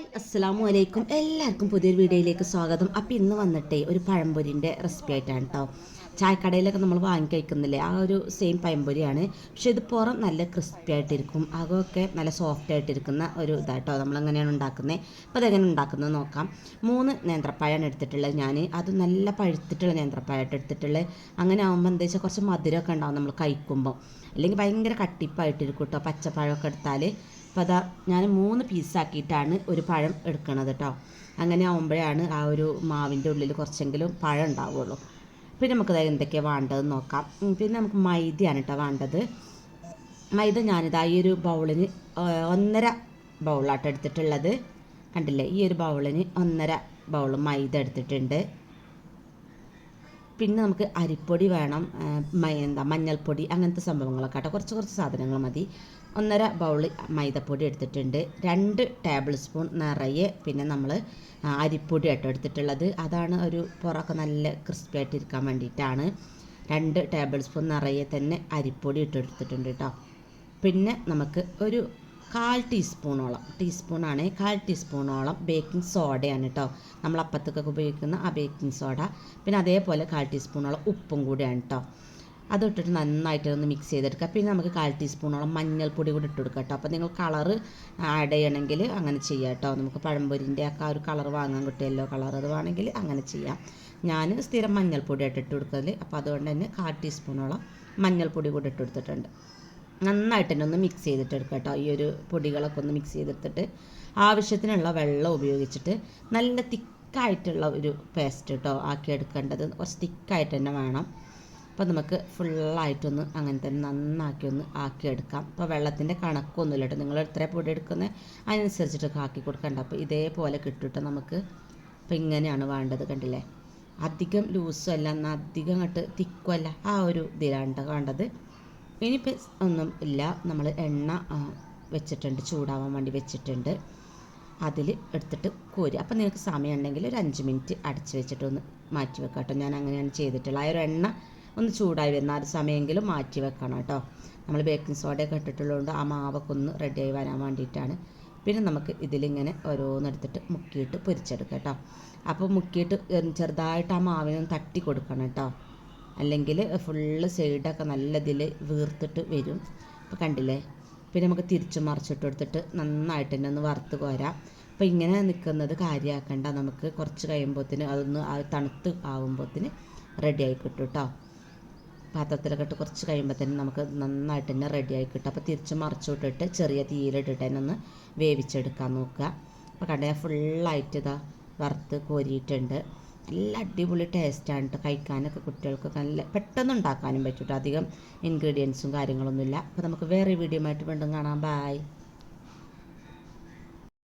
Hi അസ്സലാമു അലൈക്കും. എല്ലാവർക്കും പുതിയൊരു വീഡിയോയിലേക്ക് സ്വാഗതം. അപ്പോൾ ഇന്ന് വന്നിട്ടേ ഒരു പഴംപൊരിന്റെ റെസിപ്പി ആയിട്ടാണ് കേട്ടോ ചായക്കടയിലൊക്കെ നമ്മൾ വാങ്ങി കഴിക്കുന്നില്ലേ? ആ ഒരു സെയിം പഴംപൊരിയാണ്. പക്ഷേ ഇത് പുറം നല്ല ക്രിസ്പി ആയിട്ടിരിക്കും. അകമൊക്കെ നല്ല സോഫ്റ്റ് ആയിട്ടിരിക്കുന്ന ഒരു ഇതാട്ടോ നമ്മളെങ്ങനെയാണ് ഉണ്ടാക്കുന്നത് അപ്പോൾ അതെങ്ങനെ ഉണ്ടാക്കുന്നത് നോക്കാം. മൂന്ന് നേന്ത്രപ്പഴമാണ് എടുത്തിട്ടുള്ളത് ഞാൻ അത് നല്ല പഴുത്തിട്ടുള്ള നേന്ത്രപ്പഴമായിട്ട് എടുത്തിട്ടുള്ളത്. അങ്ങനെ ആകുമ്പോൾ എന്താ വെച്ചാൽ കുറച്ച് മധുരമൊക്കെ ഉണ്ടാവും നമ്മൾ കഴിക്കുമ്പോൾ അല്ലെങ്കിൽ ഭയങ്കര കട്ടിപ്പായിട്ടിരിക്കും കേട്ടോ പച്ചപ്പഴമൊക്കെ എടുത്താൽ അപ്പോൾ അതാ ഞാൻ മൂന്ന് പീസാക്കിയിട്ടാണ് ഒരു പഴം എടുക്കണത് കേട്ടോ അങ്ങനെ ആകുമ്പോഴാണ് ആ ഒരു മാവിന്റെ ഉള്ളിൽ കുറച്ചെങ്കിലും പഴം ഉണ്ടാവുള്ളൂ. പിന്നെ നമുക്കത് എന്തൊക്കെയാണ് വേണ്ടതെന്ന് നോക്കാം. പിന്നെ നമുക്ക് മൈദയാണ് കേട്ടോ വേണ്ടത്. മൈദ ഞാനിതാ ഈ ഒരു ബൗളിന് ഒന്നര ബൗളാട്ടോ എടുത്തിട്ടുള്ളത്. കണ്ടില്ലേ? ഈ ഒരു ബൗളിന് ഒന്നര ബൗൾ മൈദ എടുത്തിട്ടുണ്ട്. പിന്നെ നമുക്ക് അരിപ്പൊടി വേണം എന്താ മഞ്ഞൾപ്പൊടി അങ്ങനത്തെ സംഭവങ്ങളൊക്കെ കേട്ടോ കുറച്ച് കുറച്ച് സാധനങ്ങൾ മതി. ഒന്നര ബൗൾ മൈദപ്പൊടി എടുത്തിട്ടുണ്ട്. രണ്ട് ടേബിൾ സ്പൂൺ നിറയെ പിന്നെ നമ്മൾ അരിപ്പൊടി ആട്ടോ എടുത്തിട്ടുള്ളത്. അതാണ് ഒരു പുറമൊക്കെ നല്ല ക്രിസ്പി ആയിട്ടിരിക്കാൻ വേണ്ടിയിട്ടാണ്. രണ്ട് ടേബിൾ സ്പൂൺ നിറയെ തന്നെ അരിപ്പൊടി ഇട്ടെടുത്തിട്ടുണ്ട് കേട്ടോ. പിന്നെ നമുക്ക് ഒരു കാൽ ടീസ്പൂണോളം ടീസ്പൂണാണ്. കാൽ ടീസ്പൂണോളം ബേക്കിംഗ് സോഡയാണ് കേട്ടോ നമ്മൾ അപ്പത്തൊക്കെ ഉപയോഗിക്കുന്ന ആ ബേക്കിംഗ് സോഡ. പിന്നെ അതേപോലെ കാൽ ടീസ്പൂണോളം ഉപ്പും കൂടിയാണ് കേട്ടോ അത് ഇട്ടിട്ട് നന്നായിട്ട് ഒന്ന് മിക്സ് ചെയ്തെടുക്കുക. പിന്നെ നമുക്ക് കാൽ ടീസ്പൂണോളം മഞ്ഞൾപ്പൊടി കൂടി ഇട്ട് കൊടുക്കാം കേട്ടോ അപ്പോൾ നിങ്ങൾ കളറ് ആഡ് ചെയ്യണമെങ്കിൽ അങ്ങനെ ചെയ്യാം കേട്ടോ നമുക്ക് പഴംപൊരിന്റെ ഒക്കെ ആ ഒരു കളർ വാങ്ങാൻ കിട്ടുമല്ലോ കളർ അത് വേണമെങ്കിൽ അങ്ങനെ ചെയ്യാം. ഞാൻ സ്ഥിരം മഞ്ഞൾപ്പൊടിയായിട്ട് ഇട്ട് കൊടുക്കൽ അപ്പോൾ അതുകൊണ്ട് തന്നെ കാൽ ടീസ്പൂണോളം മഞ്ഞൾപ്പൊടി കൂടി ഇട്ട് കൊടുത്തിട്ടുണ്ട്. നന്നായിട്ട് തന്നെ ഒന്ന് മിക്സ് ചെയ്തിട്ട് എടുക്കുക കേട്ടോ ഈ ഒരു പൊടികളൊക്കെ ഒന്ന് മിക്സ് ചെയ്തെടുത്തിട്ട് ആവശ്യത്തിനുള്ള വെള്ളം ഉപയോഗിച്ചിട്ട് നല്ല തിക്കായിട്ടുള്ള ഒരു പേസ്റ്റ് കേട്ടോ ആക്കി എടുക്കേണ്ടത്. കുറച്ച് തിക്കായിട്ട് തന്നെ വേണം. അപ്പോൾ നമുക്ക് ഫുള്ളായിട്ടൊന്ന് അങ്ങനെ തന്നെ നന്നാക്കി ഒന്ന് ആക്കിയെടുക്കാം അപ്പോൾ വെള്ളത്തിന്റെ കണക്കൊന്നുമില്ല കേട്ടോ നിങ്ങൾ എത്ര പൊടി എടുക്കുന്നത് അതിനനുസരിച്ചിട്ടൊക്കെ ആക്കി കൊടുക്കേണ്ട. അപ്പോൾ ഇതേപോലെ കിട്ടും നമുക്ക്. അപ്പോൾ ഇങ്ങനെയാണ് വേണ്ടത് കണ്ടില്ലേ? അധികം ലൂസും അല്ല എന്നാൽ അധികം അങ്ങോട്ട് തിക്കുമല്ല ആ ഒരു ഇതിലാണ് വേണ്ടത്. ഇനിയിപ്പോൾ ഒന്നും ഇല്ല. നമ്മൾ എണ്ണ വെച്ചിട്ടുണ്ട്. ചൂടാവാൻ വേണ്ടി വെച്ചിട്ടുണ്ട്. അതിൽ എടുത്തിട്ട് കോരി. അപ്പം നിങ്ങൾക്ക് സമയം ഉണ്ടെങ്കിൽ ഒരു അഞ്ച് മിനിറ്റ് അടച്ച് വെച്ചിട്ട് ഒന്ന് മാറ്റി വെക്കാം കേട്ടോ. ഞാൻ അങ്ങനെയാണ് ചെയ്തിട്ടുള്ളത്. ആ ഒരു എണ്ണ ഒന്ന് ചൂടായി വരുന്ന ആ ഒരു സമയമെങ്കിലും മാറ്റി വെക്കണം കേട്ടോ. നമ്മൾ ബേക്കിംഗ് സോഡയൊക്കെ ഇട്ടിട്ടുള്ളതുകൊണ്ട് ആ മാവൊക്കെ ഒന്ന് റെഡിയായി വരാൻ വേണ്ടിയിട്ടാണ്. പിന്നെ നമുക്ക് ഇതിലിങ്ങനെ ഓരോന്നെടുത്തിട്ട് മുക്കിയിട്ട് പൊരിച്ചെടുക്കാം കേട്ടോ. അപ്പോൾ മുക്കിയിട്ട് ചെറുതായിട്ട് ആ മാവിനൊന്ന് തട്ടി കൊടുക്കണം കേട്ടോ. അല്ലെങ്കിൽ ഫുള്ള് സൈഡൊക്കെ നല്ല ഇതിൽ വീർത്തിട്ട് വരും. അപ്പോൾ കണ്ടില്ലേ? പിന്നെ നമുക്ക് തിരിച്ചു മറിച്ചിട്ട് കൊടുത്തിട്ട് നന്നായിട്ട് തന്നെ ഒന്ന് വറുത്ത് കോരാം. അപ്പോൾ ഇങ്ങനെ നിൽക്കുന്നത് കാര്യമാക്കണ്ട നമുക്ക് കുറച്ച് കഴിയുമ്പോഴത്തേന് അതൊന്ന് തണുത്ത് ആകുമ്പോഴത്തേന് റെഡി ആയി കിട്ടും കേട്ടോ പാത്രത്തിലൊക്കെ ഇട്ട് കുറച്ച് കഴിയുമ്പോൾ നമുക്ക് നന്നായിട്ട് തന്നെ റെഡി ആയി കിട്ടും. അപ്പോൾ തിരിച്ച് മറിച്ചോട്ടിട്ട് ചെറിയ തീയിലിട്ടിട്ട് തന്നെ ഒന്ന് വേവിച്ചെടുക്കാൻ നോക്കുക. അപ്പോൾ കണ്ടേ? ഫുള്ളായിട്ട് ഇതാ വറുത്ത് കോരിയിട്ടുണ്ട്. നല്ല അടിപൊളി ടേസ്റ്റാണ് കേട്ടോ കഴിക്കാനൊക്കെ കുട്ടികൾക്ക്. നല്ല പെട്ടെന്ന് ഉണ്ടാക്കാനും പറ്റും അധികം ഇൻഗ്രീഡിയൻസും കാര്യങ്ങളൊന്നുമില്ല. അപ്പോൾ നമുക്ക് വേറെ വീഡിയോ ആയിട്ട് വീണ്ടും കാണാം. ബായ്